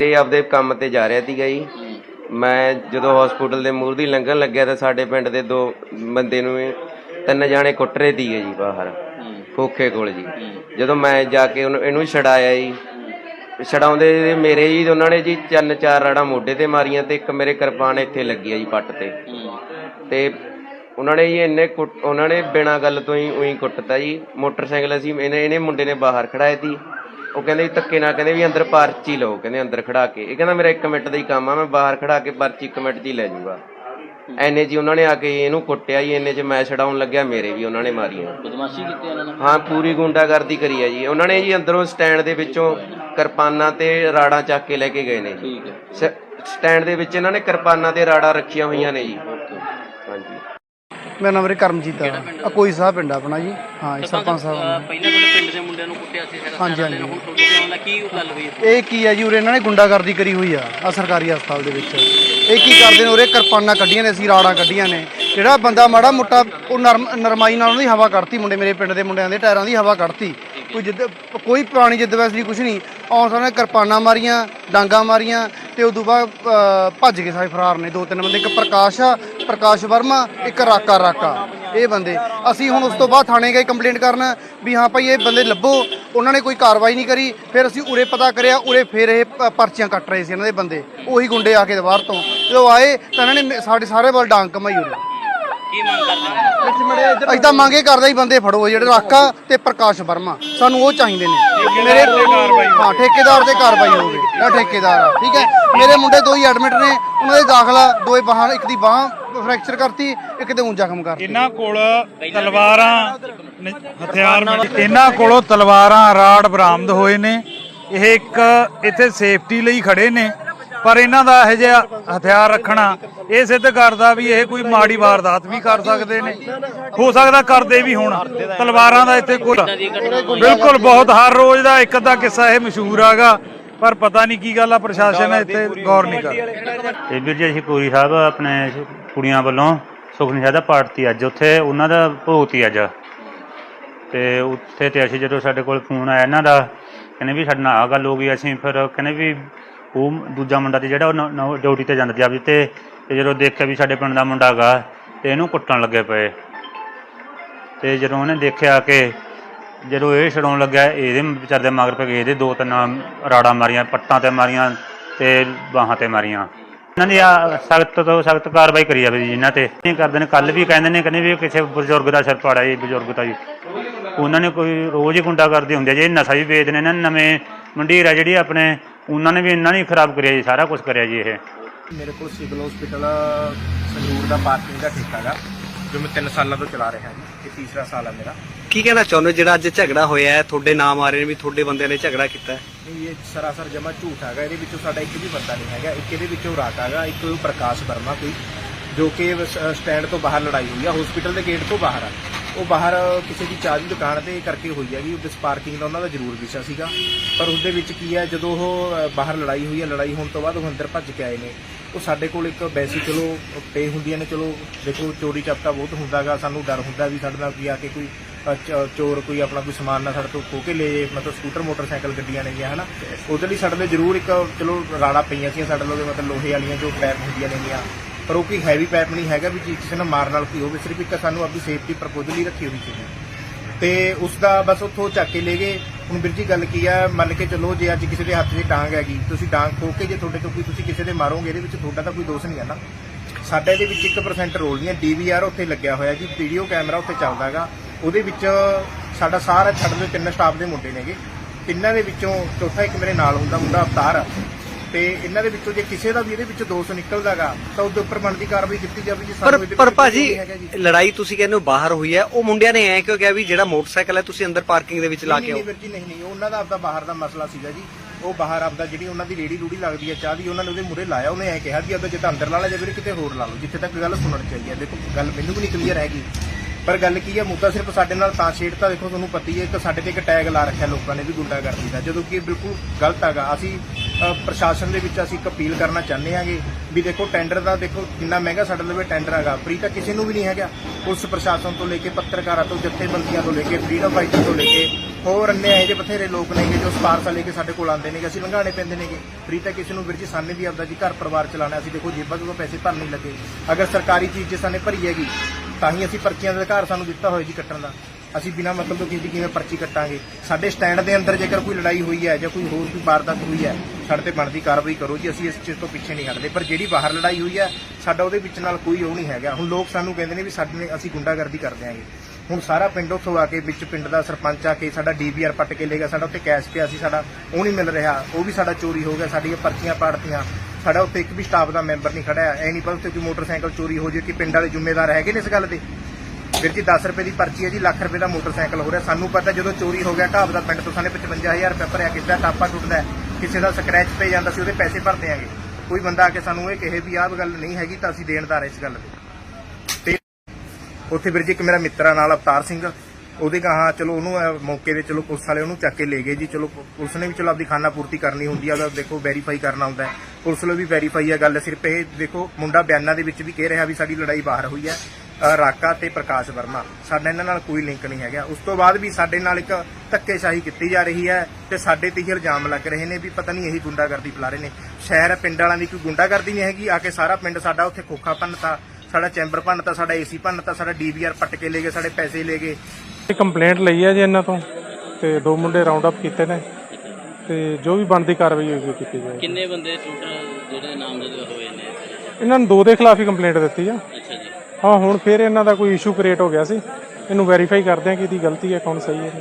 ਇਹ ਆਪਦੇ ਕੰਮ ਤੇ ਜਾ ਰਿਹਾ ਸੀਗਾ ਜੀ। ਮੈਂ ਜਦੋਂ ਹਸਪੀਟਲ ਦੇ ਮੂਹਰ ਦੀ ਲੰਘਣ ਲੱਗਿਆ ਤਾਂ ਸਾਡੇ ਪਿੰਡ ਦੇ ਦੋ ਬੰਦੇ ਨੂੰ ਇਹ ਤਿੰਨ ਜਾਣੇ ਕੁੱਟ ਰਹੇ ਸੀਗੇ ਜੀ ਬਾਹਰ ਖੋਖੇ ਕੋਲ ਜੀ। ਜਦੋਂ ਮੈਂ ਜਾ ਕੇ ਉਹਨੂੰ, ਇਹਨੂੰ ਛਡਾਇਆ ਜੀ। ਛਡਾਉਂਦੇ ਮੇਰੇ ਜੀ, ਉਹਨਾਂ ਨੇ ਜੀ ਚੰਨ ਚਾਰ ਰਾੜਾਂ ਮੋਢੇ ਤੇ ਮਾਰੀਆਂ ਤੇ ਇੱਕ ਮੇਰੇ ਕਿਰਪਾਨ ਇੱਥੇ ਲੱਗੀ ਆ ਜੀ ਪੱਟ ਤੇ। ਤੇ ਉਹਨਾਂ ਨੇ ਜੀ ਇੰਨੇ ਕੁੱਟ- ਉਹਨਾਂ ਨੇ ਬਿਨਾਂ ਗੱਲ ਤੋਂ ਹੀ ਉਹੀ ਕੁੱਟਤਾ ਜੀ। ਮੋਟਰਸਾਈਕਲ ਅਸੀਂ, ਇਹਨੇ ਇਹਨੇ ਮੁੰਡੇ ਨੇ ਬਾਹਰ ਖੜਾਇਆ ਸੀ। ਉਹ ਕਹਿੰਦੇ ਜੀ ਧੱਕੇ ਨਾਲ ਕਹਿੰਦੇ ਵੀ ਅੰਦਰ ਪਰਚੀ ਲਓ ਕਹਿੰਦੇ ਅੰਦਰ ਖੜਾ ਕੇ। ਇਹ ਕਹਿੰਦਾ ਮੇਰਾ 1 ਮਿੰਟ ਦਾ ਹੀ ਕੰਮ ਆ ਮੈਂ ਬਾਹਰ ਖੜਾ ਕੇ ਪਰਚੀ 1 ਮਿੰਟ ਦੀ ਲੈ ਜਾਊਗਾ ਐਨੇ ਜੀ ਉਹਨਾਂ ਨੇ ਆ ਕੇ ਇਹਨੂੰ ਕੁੱਟਿਆ ਜੀ ਇੰਨੇ ਚ ਮੈਂ ਛਡਾਉਣ ਲੱਗਿਆ ਮੇਰੇ ਵੀ ਉਹਨਾਂ ਨੇ ਮਾਰੀਆਂ। ਬਦਮਾਸ਼ੀ ਕੀਤੀ ਉਹਨਾਂ ਨੇ? ਹਾਂ ਪੂਰੀ ਗੁੰਡਾਗਰਦੀ ਕਰੀ ਹੈ ਜੀ। ਉਹਨਾਂ ਨੇ ਜੀ ਅੰਦਰੋਂ ਸਟੈਂਡ ਦੇ ਵਿੱਚੋਂ ਕਿਰਪਾਨਾਂ ਤੇ ਰਾੜਾਂ ਚੱਕ ਕੇ ਲੈ ਕੇ ਗਏ ਨੇ ਠੀਕ ਹੈ। ਸਟੈਂਡ ਦੇ ਵਿੱਚ ਇਹਨਾਂ ਨੇ ਕਿਰਪਾਨਾਂ ਤੇ ਰਾੜਾਂ ਰੱਖੀਆਂ ਹੋਈਆਂ ਨੇ ਜੀ। ਹਾਂਜੀ। ਮੇਰਾ ਨਾਮ ਵੀਰੇ ਕਰਮਜੀਤ ਆ। ਆ ਕੋਈ ਸਾਹਿਬ ਪਿੰਡ ਆ ਆਪਣਾ ਜੀ। ਹਾਂ ਸਰਪੰਚ ਸਾਹਿਬ ਪਹਿਲਾਂ ਦੇ ਮੁੰਡਿਆਂ ਨੂੰ ਕੁੱਟਿਆ ਸੀ ਫਿਰ ਹਾਂਜੀ, ਹੁਣ ਤੁਹਾਡੇ ਤੇ ਕੀ ਉਹ ਗੱਲ ਹੋਈ ਇਹ ਕੀ ਆ ਜੀ ਉਰੇ ਇਹਨਾਂ ਨੇ ਗੁੰਡਾਗਰਦੀ ਕਰੀ ਹੋਈ ਆ ਆ ਸਰਕਾਰੀ ਹਸਪਤਾਲ ਦੇ ਵਿੱਚ। ਇਹ ਕੀ ਕਰਦੇ ਨੇ ਉਰੇ ਕਿਰਪਾਨਾਂ ਕੱਢੀਆਂ ਨੇ ਅਸੀਂ ਰਾੜਾਂ ਕੱਢੀਆਂ ਨੇ। ਜਿਹੜਾ ਬੰਦਾ ਮਾੜਾ ਮੋਟਾ ਉਹ ਨਰਮ ਨਰਮਾਈ ਨਾਲ ਉਹਦੀ ਹਵਾ ਕੱਢਤੀ ਮੁੰਡੇ ਮੇਰੇ ਪਿੰਡ ਦੇ ਮੁੰਡਿਆਂ ਦੇ ਟਾਇਰਾਂ ਦੀ ਹਵਾ ਕੱਢਤੀ। ਕੋਈ ਜਿੱਦ ਕੋਈ ਪੁਰਾਣੀ ਜਿੱਦ ਵੈਸਲੀ ਕੁਝ ਨਹੀਂ। ਆਉਂ ਸਾਹਮਣੇ ਕਿਰਪਾਨਾਂ ਮਾਰੀਆਂ ਡਾਂਗਾ ਮਾਰੀਆਂ ਤੇ ਉਦੋਂ ਬਾਅਦ ਅ, ਭੱਜ ਕੇ ਸਾਰੇ ਫਰਾਰ ਨੇ ਦੋ ਤਿੰਨ ਬੰਦੇ ਇੱਕ ਪ੍ਰਕਾਸ਼ ਆ ਪ੍ਰਕਾਸ਼ ਵਰਮਾ ਇੱਕ ਰਾਕਾ ਰਾਕਾ ਇਹ ਬੰਦੇ। ਅਸੀਂ ਹੁਣ ਉਸ ਤੋਂ ਬਾਅਦ ਥਾਣੇ ਗਏ ਕੰਪਲੇਂਟ ਕਰਨ ਵੀ ਹਾਂ ਭਾਈ ਇਹ ਬੰਦੇ ਲੱਭੋ ਉਹਨਾਂ ਨੇ ਕੋਈ ਕਾਰਵਾਈ ਨਹੀਂ ਕਰੀ ਫਿਰ ਅਸੀਂ ਉਰੇ ਪਤਾ ਕਰਿਆ ਉਰੇ ਫਿਰ ਇਹ ਪ- ਪਰਚੀਆਂ ਕੱਟ ਰਹੇ ਸੀ ਇਹਨਾਂ ਦੇ ਬੰਦੇ। ਉਹੀ ਗੁੰਡੇ ਆ ਕੇ ਬਾਹਰ ਤੋਂ। ਜਦੋਂ ਆਏ ਤਾਂ ਇਹਨਾਂ ਨੇ ਮੇ- ਸਾਡੇ ਸਾਰੇ ਵੱਲ ਡਾਂਗ ਕਮਾਈ ਉਰੇ। ਕੀ ਮੰਗ ਕਰਦੇ ਨੇ? ਅਸੀਂ ਤਾਂ ਮੰਗੇ ਕਰਦਾ ਹੀ ਬੰਦੇ ਫੜੋ ਜਿਹੜੇ ਰਾਕਾ ਤੇ ਪ੍ਰਕਾਸ਼ ਵਰਮਾ ਸਾਨੂੰ ਉਹ ਚਾਹੀਦੇ ਨੇ। ਮੇਰੇ ਹਾਂ ਠੇਕੇਦਾਰ ਤੇ ਕਾਰਵਾਈ ਹੋਵੇ ਜਿਹੜਾ ਠੇਕੇਦਾਰ ਆ ਠੀਕ ਹੈ? ਮੇਰੇ ਮੁੰਡੇ ਦੋ ਹੀ ਐਡਮਿਟ ਨੇ ਉਹਨਾਂ ਦੇ ਦਾਖਲਾ ਦੋਏ ਬਾਹਾਂ ਇੱਕ ਦੀ ਬਾਹ ਫ੍ਰੈਕਚਰ ਕਰਤੀ ਇੱਕ ਤੇ ਊਂ ਜ਼ਖਮ ਕਰਤੀ। ਇਹਨਾਂ ਕੋਲ ਤਲਵਾਰਾਂ ਨ- ਹਥਿਆਰ ਮਿਲ- ਇਹਨਾਂ ਕੋਲੋਂ ਤਲਵਾਰਾਂ ਰਾੜ ਬਰਾਮਦ ਹੋਏ ਨੇ। ਇਹ ਇੱਕ ਇੱਥੇ ਸੇਫਟੀ ਲਈ ਖੜੇ ਨੇ। ਪਰ ਇਹਨਾਂ ਦਾ ਇਹ ਜਿਹਾ ਹਥਿਆਰ ਰੱਖਣਾ ਇਹ ਸਿੱਧ ਕਰਦਾ ਵੀ ਇਹ ਕੋਈ ਮਾੜੀ ਵਾਰਦਾਤ ਵੀ ਕਰ ਸਕਦੇ ਨੇ। ਹੋ ਸਕਦਾ ਕਰਦੇ ਵੀ ਹੋਣ। ਤਲਵਾਰਾਂ ਦਾ ਇੱਥੇ ਕੋਈ ਬਿਲਕੁਲ ਬਹੁਤ, ਹਰ ਰੋਜ਼ ਦਾ ਇੱਕ ਅੱਧਾ ਕਿੱਸਾ ਇਹ ਮਸ਼ਹੂਰ ਆਗਾ ਪਰ ਪਤਾ ਨਹੀਂ ਕੀ ਗੱਲ ਆ, ਪ੍ਰਸ਼ਾਸਨ ਇੱਥੇ ਗੌਰ ਨਹੀਂ ਕਰ ਰਿਹਾ ਵੀਰ ਜੀ, ਅਸੀਂ ਪੂਰੀ ਸਾਹਿਬ ਆਪਣੇ ਕੁੜੀਆਂ ਵੱਲੋਂ ਸੁਖਨੀ ਸਾਹਿਬ ਦਾ ਪਾਠ ਅੱਜ। ਉੱਥੇ ਉਹਨਾਂ ਦਾ ਭੋਗ ਤੀ ਅੱਜ। ਤੇ ਉੱਥੇ ਤੇ ਅਸੀਂ ਜਦੋਂ ਸਾਡੇ ਕੋਲ ਫੋਨ ਆਇਆ ਇਹਨਾਂ ਦਾ, ਕਹਿੰਦੇ ਵੀ ਸਾਡੇ ਨਾਲ ਆ ਗੱਲ ਹੋ ਗਈ। ਅਸੀਂ ਫਿਰ ਕਹਿੰਦੇ ਵੀ ਉਹ ਦੂਜਾ ਮੁੰਡਾ ਤੇ ਜਿਹੜਾ ਉਹ ਡਿਊਟੀ ਤੇ ਜਾਂਦਾ ਸੀ। ਤੇ ਤੇ ਜਦੋਂ ਦੇਖਿਆ ਵੀ ਸਾਡੇ ਪਿੰਡ ਦਾ ਮੁੰਡਾ ਹੈਗਾ, ਤੇ ਇਹਨੂੰ ਕੁੱਟਣ ਲੱਗੇ ਪਏ। ਤੇ ਜਦੋਂ ਉਹਨੇ ਦੇਖਿਆ ਕਿ ਜਦੋਂ ਇਹ ਛਡਾਉਣ ਲੱਗਾ ਇਹਦੇ ਵਿਚਾਰ ਦੇ ਮਗਰ ਪੈ ਗਏ ਇਹਦੇ ਦੋ ਤਿੰਨ ਰਾੜਾਂ ਮਾਰੀਆਂ, ਪੱਟਾਂ ਤੇ ਮਾਰੀਆਂ ਤੇ ਬਾਹਾਂ ਤੇ ਮਾਰੀਆਂ। ਇਹਨਾਂ ਦੀ ਸਖਤ ਤੋਂ ਸਖਤ ਕਾਰਵਾਈ ਕਰੀ ਜਾਵੇ ਜੀ ਇਹਨਾਂ ਤੇ। ਇਹ ਕਰਦੇ ਨੇ ਕੱਲ ਵੀ ਕਹਿੰਦੇ ਨੇ ਕਹਿੰਦੇ ਵੀ ਕਿਸੇ ਬਜ਼ੁਰਗ ਦਾ ਸਿਰ ਪਾੜਾ ਜੀ, ਬਜ਼ੁਰਗ ਦਾ ਜੀ। ਉਹਨਾਂ ਨੇ ਕੋਈ ਰੋਜ਼ ਹੀ ਗੁੰਡਾ ਕਰਦੇ ਹੁੰਦੇ ਜੀ, ਇਹ ਨਸ਼ਾ ਵੀ ਵੇਚਦੇ ਨੇ, ਇਹਨਾਂ ਨੇ ਨਵੇਂ ਮੰਡੀਰ ਆ ਜਿਹੜੀ ਆਪਣੇ ਉਹਨਾਂ ਨੇ ਵੀ ਇਹਨਾਂ ਨੇ ਹੀ ਖਰਾਬ ਕਰਿਆ ਜੀ ਸਾਰਾ ਕੁਝ ਕਰਿਆ ਜੀ ਇਹ। ਮੇਰੇ ਕੋਲ ਸਿਵਲ ਹਸਪੀਟਲ ਸੰਗਰੂਰ ਦਾ ਪਾਰਕਿੰਗ ਦਾ ਠੇਕਾ ਗਾ ਜੋ ਮੈਂ 3 ਸਾਲਾਂ ਤੋਂ ਚਲਾ ਰਿਹਾ ਜੀ ਇਹ ਤੀਸਰਾ ਸਾਲ ਹੈ ਮੇਰਾ। ਕੀ ਕਹਿਣਾ ਚਾਹੁੰਦੇ ਹੋ? ਜਿਹੜਾ ਅੱਜ ਝਗੜਾ ਹੋਇਆ ਹੈ ਤੁਹਾਡੇ ਨਾਮ ਆ ਰਹੇ ਨੇ ਵੀ ਤੁਹਾਡੇ ਬੰਦਿਆਂ ਨੇ ਝਗੜਾ ਕੀਤਾ ਹੈ। ਨਹੀਂ ਇਹ ਸਰਾਸਰ ਜਮਾ ਝੂਠ ਹੈਗਾ ਇਹਦੇ ਵਿੱਚੋਂ ਸਾਡਾ ਇੱਕ ਵੀ ਬੰਦਾ ਨਹੀਂ ਹੈਗਾ ਇੱਕ ਇਹਦੇ ਵਿੱਚੋਂ ਰਾਕ ਹੈਗਾ ਇੱਕ ਉਹ ਪ੍ਰਕਾਸ਼ ਵਰਮਾ ਕੋਈ ਜੋ ਕਿ ਸਟੈਂਡ ਤੋਂ ਬਾਹਰ ਲੜਾਈ ਹੋਈ ਆ ਹਸਪੀਟਲ ਦੇ ਗੇਟ ਤੋਂ ਬਾਹਰ ਆ। ਉਹ ਬਾਹਰ ਕਿਸੇ ਦੀ ਚਾਹ ਦੀ ਦੁਕਾਨ ਤੇ ਕਰਕੇ ਹੋਈ ਹੈਗੀ ਉਹ ਸਪਾਰਕਿੰਗ ਦਾ ਉਹਨਾਂ ਦਾ ਜ਼ਰੂਰ ਵਿਸ਼ਾ ਸੀਗਾ। ਪਰ ਉਸ ਦੇ ਵਿੱਚ ਕੀ ਹੈ, ਜਦੋਂ ਉਹ ਬਾਹਰ ਲੜਾਈ ਹੋਈ ਹੈ, ਲੜਾਈ ਹੋਣ ਤੋਂ ਬਾਅਦ ਉਹ ਅੰਦਰ ਭੱਜ ਕੇ ਆਏ ਨੇ। ਉਹ ਸਾਡੇ ਕੋਲ ਇੱਕ ਵੈਸੀ, ਚਲੋ, ਪੇ ਹੁੰਦੀਆਂ ਨੇ, ਚਲੋ ਦੇਖੋ ਚੋਰੀ ਚਪਟਾ ਬਹੁਤ ਹੁੰਦਾਗਾ ਸਾਨੂੰ ਡਰ ਹੁੰਦਾ ਵੀ ਸਾਡੇ ਨਾਲ ਕੀ ਆ ਕੇ ਕੋਈ ਚੋਰ ਕੋਈ ਆਪਣਾ ਕੋਈ ਸਮਾਨ ਨਾ ਸਾਡੇ ਤੋਂ ਖੋ ਕੇ ਲੈ ਮਤਲਬ ਸਕੂਟਰ, ਮੋਟਰਸਾਈਕਲ, ਗੱਡੀਆਂ ਨੇ ਗਿਆ, ਹਨਾ? ਉਹਦੇ ਲਈ ਸਾਡੇ ਲਈ ਜ਼ਰੂਰ ਇੱਕ, ਚਲੋ, ਰਾੜਾ ਪਈਆਂ ਸੀ ਸਾਡੇ ਲੋਗੇ ਮਤਲਬ ਲੋਹੇ ਵਾਲੀਆਂ ਜੋ ਪੈਪ ਹੁੰਦੀਆਂ ਨੇਗੀਆਂ ਪਰ ਉਹ ਕੋਈ ਹੈਵੀ ਪੈਪ ਨਹੀਂ ਹੈਗਾ ਵੀ ਜੀ, ਕਿਸੇ ਨੂੰ ਮਾਰਨ ਨਾਲ ਕੀ ਹੋਵੇ, ਸਿਰਫ ਇੱਕ ਸਾਨੂੰ ਆਪਣੀ ਸੇਫਟੀ ਪ੍ਰਪੋਜ਼ਲ ਹੀ ਰੱਖੀ ਹੋਈ ਸੀ ਤੇ ਉਸ ਦਾ ਬਸ ਉੱਥੋਂ ਚੱਕ ਕੇ ਲੈ ਗਏ। ਹੁਣ ਵੀਰ ਜੀ ਗੱਲ ਕੀ ਆ, ਮੰਨ ਕੇ ਚਲੋ ਜੇ ਅੱਜ ਕਿਸੇ ਦੇ ਹੱਥ 'ਚ ਡਾਂਗ ਹੈਗੀ, ਤੁਸੀਂ ਡਾਂਗ ਖੋ ਕੇ ਜੇ ਤੁਹਾਡੇ ਤੋਂ ਕੋਈ ਤੁਸੀਂ ਕਿਸੇ ਦੇ ਮਾਰੋਗੇ, ਇਹਦੇ ਵਿੱਚ ਤੁਹਾਡਾ ਤਾਂ ਕੋਈ ਦੋਸ਼ ਨਹੀਂ ਹੈ ਨਾ। ਸਾਡਾ ਇਹਦੇ ਵਿੱਚ 1% ਰੋਲ ਨਹੀਂ ਹੈ। ਡੀਵੀਆਰ ਉੱਥੇ ਲੱਗਿਆ ਹੋਇਆ ਜੀ ਵੀਡੀਓ ਕੈਮਰਾ ਉੱਥੇ ਚੱਲਦਾ ਹੈਗਾ। ਉਹਦੇ ਵਿੱਚ ਸਾਡਾ ਸਾਰਾ ਛੱਡ ਦੇ ਤਿੰਨ ਸਟਾਫ ਦੇ ਮੁੰਡੇ ਨੇਗੇ। ਤਿੰਨਾਂ ਦੇ ਵਿੱਚੋਂ ਚੌਥਾ ਇੱਕ ਮੇਰੇ ਨਾਲ ਹੁੰਦਾ, ਮੁੰਡਾ ਅਵਤਾਰ ਆ। ਤੇ ਇਹਨਾਂ ਦੇ ਵਿੱਚੋਂ ਜੇ ਕਿਸੇ ਦਾ ਵੀ ਇਹਦੇ ਵਿੱਚ ਦੋਸ਼ ਨਿਕਲਦਾਗਾ ਤਾਂ ਉਹਦੇ ਉੱਪਰ ਬਣਦੀ ਕਾਰਵਾਈ ਕੀਤੀ ਜਾਵੇ ਜੀ ਪਰ ਪਰ ਭਾਜੀ ਲੜਾਈ ਤੁਸੀਂ ਕਹਿੰਦੇ ਹੋ ਬਾਹਰ ਹੋਈ ਹੈ ਉਹ ਮੁੰਡਿਆਂ ਨੇ ਐ ਕਿਉਂ ਕਿਹਾ ਵੀ ਜਿਹੜਾ ਮੋਟਰਸਾਈਕਲ ਹੈ ਤੁਸੀਂ ਅੰਦਰ ਪਾਰਕਿੰਗ ਦੇ ਵਿੱਚ ਲਾ ਕੇ ਆਓ ਨਹੀਂ ਵੀਰ ਜੀ ਨਹੀਂ ਨਹੀਂ ਉਹਨਾਂ ਦਾ ਆਪਦਾ ਬਾਹਰ ਦਾ ਮਸਲਾ ਸੀਗਾ ਜੀ। ਉਹ ਬਾਹਰ ਆਪਦਾ ਜਿਹੜੀ ਉਹਨਾਂ ਦੀ ਰੇੜੀ ਰੂੜੀ ਲੱਗਦੀ ਹੈ ਚਾਹ ਦੀ ਉਹਨਾਂ ਨੇ ਉਹਦੇ ਮੂਰੇ ਲਾਇਆ ਉਹਨੇ ਐ ਕਿਹਾ ਵੀ ਆਪਦਾ ਜੇ ਤਾਂ ਅੰਦਰ ਲਾ ਲਾ ਜਾਂ ਫਿਰ ਕਿਤੇ ਹੋਰ ਲਾ ਲਓ ਜਿੱਥੇ ਤੱਕ ਗੱਲ ਸੁਣਨ ਚਾਹੀਦੀ ਹੈ। ਦੇਖੋ ਗੱਲ ਮੈਨੂੰ ਵੀ ਨਹੀਂ ਕਲੀਅਰ ਹੈਗੀ। ਪਰ ਗੱਲ ਕੀ ਹੈ, ਮੁੱਦਾ ਸਿਰਫ ਸਾਡੇ ਨਾਲ ਤਾਂ ਛੇੜਤਾ ਦੇਖੋ, ਤੁਹਾਨੂੰ ਪਤਾ ਹੀ ਹੈ, ਇੱਕ ਸਾਡੇ ਤੇ ਇੱਕ ਟੈਗ ਲਾ ਰੱਖਿਆ ਲੋਕਾਂ ਨੇ ਵੀ ਗੁੰਡਾਗਰਦੀ ਦਾ, ਜਦੋਂ ਕਿ ਇਹ ਬਿਲਕੁਲ ਗਲਤ ਹੈਗਾ। ਅਸੀਂ ਪ੍ਰਸ਼ਾਸਨ ਦੇ ਵਿੱਚ ਅਸੀਂ ਇੱਕ ਅਪੀਲ ਕਰਨਾ ਚਾਹੁੰਦੇ ਹਾਂਗੇ ਵੀ ਦੇਖੋ ਟੈਂਡਰ ਦਾ ਦੇਖੋ, ਕਿੰਨਾ ਮਹਿੰਗਾ ਸਾਡੇ ਲਵੇ ਟੈਂਡਰ ਹੈਗਾ। ਫ੍ਰੀ ਤਾਂ ਕਿਸੇ ਨੂੰ ਵੀ ਨਹੀਂ ਹੈਗਾ। ਪੁਲਿਸ ਪ੍ਰਸ਼ਾਸਨ ਤੋਂ ਲੈ ਕੇ ਪੱਤਰਕਾਰਾਂ ਤੋਂ, ਜਥੇਬੰਦੀਆਂ ਤੋਂ ਲੈ ਕੇ ਫਰੀडम ਫਾਈਟਰ ਤੋਂ ਲੈ ਕੇ, ਹੋਰ ਅੰਨੇ ਇਹੋ ਜਿਹੇ ਬਥੇਰੇ ਲੋਕ ਨੇਗੇ ਜੋ ਸਪਾਰਸਾ ਲੈ ਕੇ ਸਾਡੇ ਕੋਲ ਆਉਂਦੇ ਨੇਗੇ। ਅਸੀਂ ਲੰਘਾਣੇ ਪੈਂਦੇ ਨੇਗੇ। ਫ੍ਰੀ ਤਾਂ ਕਿਸੇ ਨੂੰ ਵੀਰ ਜੀ ਸਾਨੇ ਵੀ ਆਪਦਾ ਜੀ ਘਰ ਪਰਿਵਾਰ ਚਲਾਉਣਾ, ਅਸੀਂ ਦੇਖੋ ਜੇਬਾਂ ਤੋਂ ਪੈਸੇ ਭਰ ਨਹੀਂ ਲੱਗੇ। ਅਗਰ ਸਰਕਾਰੀ ਚੀਜ਼ ਜੇ ਸਾਨੇ ਭਰੀ ਹੈਗੀ ਤਾਂ ਹੀ ਅਸੀਂ ਪਰਚੀਆਂ ਦਾ ਅਧਿਕਾਰ ਸਾਨੂੰ ਦਿੱਤਾ ਹੋਇਆ ਜੀ ਕੱਟਣ ਦਾ। ਅਸੀਂ ਬਿਨਾਂ ਮਤਲਬ ਤੋਂ ਕਿਸੇ ਕਿਵੇਂ ਪਰਚੀ ਕੱਟਾਂਗੇ। ਸਾਡੇ ਸਟੈਂਡ ਦੇ ਅੰਦਰ ਜੇਕਰ ਕੋਈ ਲੜਾਈ ਹੋਈ ਹੈ ਜਾਂ ਕੋਈ ਹੋਰ ਕੋਈ ਵਾਰਦਾਤ ਹੋਈ ਹੈ, ਸਾਡੇ ਤੇ ਬਣਦੀ ਕਾਰਵਾਈ ਕਰੋ ਜੀ, ਅਸੀਂ ਇਸ ਚੀਜ਼ ਤੋਂ ਪਿੱਛੇ ਨਹੀਂ ਹਟਦੇ। ਪਰ ਜਿਹੜੀ ਬਾਹਰ ਲੜਾਈ ਹੋਈ ਹੈ, ਸਾਡਾ ਉਹਦੇ ਵਿੱਚ ਨਾਲ ਕੋਈ ਉਹ ਨਹੀਂ ਹੈਗਾ। ਹੁਣ ਲੋਕ ਸਾਨੂੰ ਕਹਿੰਦੇ ਨੇ ਵੀ ਸਾਡੇ ਅਸੀਂ ਗੁੰਡਾਗਰਦੀ ਕਰ ਦਿਆਂਗੇ ਹੁਣ ਸਾਰਾ ਪਿੰਡ ਉੱਥੋਂ ਆ ਕੇ ਵਿੱਚ ਪਿੰਡ ਦਾ ਸਰਪੰਚ ਆ ਕੇ ਸਾਡਾ ਡੀਵੀਆਰ ਪੱਟ ਕੇ ਲੈ ਗਿਆ। ਸਾਡਾ ਉੱਥੇ ਕੈਸ਼ ਪਿਆ ਸੀ, ਸਾਡਾ ਉਹ ਨਹੀਂ ਮਿਲ ਰਿਹਾ। ਉਹ ਵੀ ਸਾਡਾ ਚੋਰੀ ਹੋ ਗਿਆ, ਸਾਡੀਆਂ ਪਰਚੀਆਂ ਪਾੜਤੀਆਂ। ਖੜਾ ਉੱਥੇ, ਇੱਕ ਵੀ ਸਟਾਫ ਦਾ ਮੈਂਬਰ ਨਹੀਂ ਖੜਾ ਐ ਨਹੀਂ ਪਤਾ ਉੱਥੇ ਕੋਈ ਮੋਟਰਸਾਈਕਲ ਚੋਰੀ ਹੋ ਜੇ, ਕਿ ਪਿੰਡ ਵਾਲੇ ਜ਼ਿੰਮੇਵਾਰ ਹੈਗੇ ਨੇ ਇਸ ਗੱਲ ਦੇ? ਵੀਰ ਜੀ 10 ਰੁਪਏ ਦੀ ਪਰਚੀ ਹੈ ਜੀ, ਲੱਖ ਰੁਪਏ ਦਾ ਮੋਟਰਸਾਈਕਲ ਹੋ ਰਿਹਾ। ਸਾਨੂੰ ਪਤਾ ਜਦੋਂ ਚੋਰੀ ਹੋ ਗਿਆ ਢਾਬ ਦਾ ਪਿੰਡ ਤੋਂ ਸਾਨੇ 55000 ਰੁਪਏ ਭਰਿਆ ਕਿਸੇ ਦਾ ਟਾਪਾ ਟੁੱਟਦਾ ਕਿਸੇ ਦਾ ਸਕ੍ਰੈਚ ਪੈ ਜਾਂਦਾ ਸੀ, ਉਹਦੇ ਪੈਸੇ ਭਰਦੇ ਆਂਗੇ ਕੋਈ ਬੰਦਾ ਆ ਕੇ ਸਾਨੂੰ ਇਹ ਕਹੇ ਵੀ ਆਹ ਗੱਲ ਨਹੀਂ ਹੈਗੀ ਤਾਂ ਅਸੀਂ ਦੇਣਦਾਰ ਇਸ ਗੱਲ ਦੇ ਤੇ ਉੱਥੇ ਵੀਰ ਜੀ ਇੱਕ ਮੇਰਾ ਮਿੱਤਰ ਨਾਲ ਅਵਤਾਰ ਸਿੰਘ, ਉਹਦੇ ਕਹਾ ਚਲੋ ਉਹਨੂੰ ਮੌਕੇ ਦੇ ਚਲੋ ਪੁਲਿਸ ਵਾਲੇ ਉਹਨੂੰ ਚੱਕ ਕੇ ਲੈ ਗਏ ਜੀ। ਚਲੋ ਪੁਲਿਸ ਨੇ ਵੀ ਚਲੋ ਆਪਦੀ ਖਾਨਾ ਪੂਰਤੀ ਕਰਨੀ ਹੁੰਦੀ ਆ, ਉਹਦਾ ਦੇਖੋ ਵੈਰੀਫਾਈ ਕਰਨਾ ਹੁੰਦਾ ਪੁਲਿਸ ਵੱਲੋਂ ਵੀ ਵੈਰੀਫਾਈ ਆ ਗੱਲ ਸਿਰਫ ਇਹ ਦੇਖੋ ਮੁੰਡਾ ਬਿਆਨਾਂ ਦੇ ਵਿੱਚ ਵੀ ਕਹਿ ਰਿਹਾ ਵੀ ਸਾਡੀ ਲੜਾਈ ਬਾਹਰ ਹੋਈ ਹੈ ਅਹ, ਰਾਕਾ ਤੇ ਪ੍ਰਕਾਸ਼ ਵਰਮਾ। ਸਾਡਾ ਇਹਨਾਂ ਨਾਲ ਕੋਈ ਲਿੰਕ ਨਹੀਂ ਹੈਗਾ। ਉਸ ਤੋਂ ਬਾਅਦ ਵੀ ਸਾਡੇ ਨਾਲ ਇੱਕ ਧੱਕੇਸ਼ਾਹੀ ਕੀਤੀ ਜਾ ਰਹੀ ਹੈ ਤੇ ਸਾਡੇ ਤੇ ਹੀ ਇਲਜ਼ਾਮ ਲੱਗ ਰਹੇ ਨੇ ਵੀ ਪਤਾ ਨਹੀਂ ਇਹੀ ਗੁੰਡਾਗਰਦੀ ਫੈਲਾ ਰਹੇ ਨੇ। ਸ਼ਹਿਰ ਪਿੰਡ ਵਾਲਿਆਂ ਦੀ ਕੋਈ ਗੁੰਡਾਗਰਦੀ ਨਹੀਂ ਹੈਗੀ। ਆ ਕੇ ਸਾਰਾ ਪਿੰਡ ਸਾਡਾ ਉੱਥੇ ਖੋਖਾ ਭੰਨਤਾ ਸਾਡਾ ਚੈਂਬਰ ਭੰਨਤਾ ਸਾਡਾ ਏਸੀ ਭੰਨਤਾ ਸਾਡਾ ਡੀਵੀਆਰ ਪੱਟ ਕੇ ਲੈ ਗਏ ਸਾਡੇ ਪੈਸੇ ਲੈ ਗਏ। ਇਹ ਕੰਪਲੇਂਟ ਲਈ ਹੈ ਜੀ ਇਹਨਾਂ ਤੋਂ ਤੇ ਦੋ ਮੁੰਡੇ ਰਾਉਂਡ ਅਪ ਕੀਤੇ ਨੇ। ਤੇ ਜੋ ਵੀ ਬਣਦੀ ਕਾਰਵਾਈ ਉਹ ਕੀਤੀ ਜਾਏਗੀ। ਕਿੰਨੇ ਬੰਦੇ ਟੋਟਲ ਜਿਹੜੇ ਨਾਮਜ਼ਦ ਹੋਏ ਨੇ? ਇਹਨਾਂ ਨੂੰ ਦੋ ਦੇ ਖਿਲਾਫ ਹੀ ਕੰਪਲੇਂਟ ਦਿੱਤੀ ਆ। ਅੱਛਾ ਜੀ। ਹਾਂ ਹੁਣ ਫਿਰ ਇਹਨਾਂ ਦਾ ਕੋਈ ਇਸ਼ੂ ਕ੍ਰੀਏਟ ਹੋ ਗਿਆ ਸੀ। ਇਹਨੂੰ ਵੈਰੀਫਾਈ ਕਰਦੇ ਆ ਕਿ ਇਹਦੀ ਗਲਤੀ ਹੈ ਕੌਣ ਸਹੀ ਹੈ।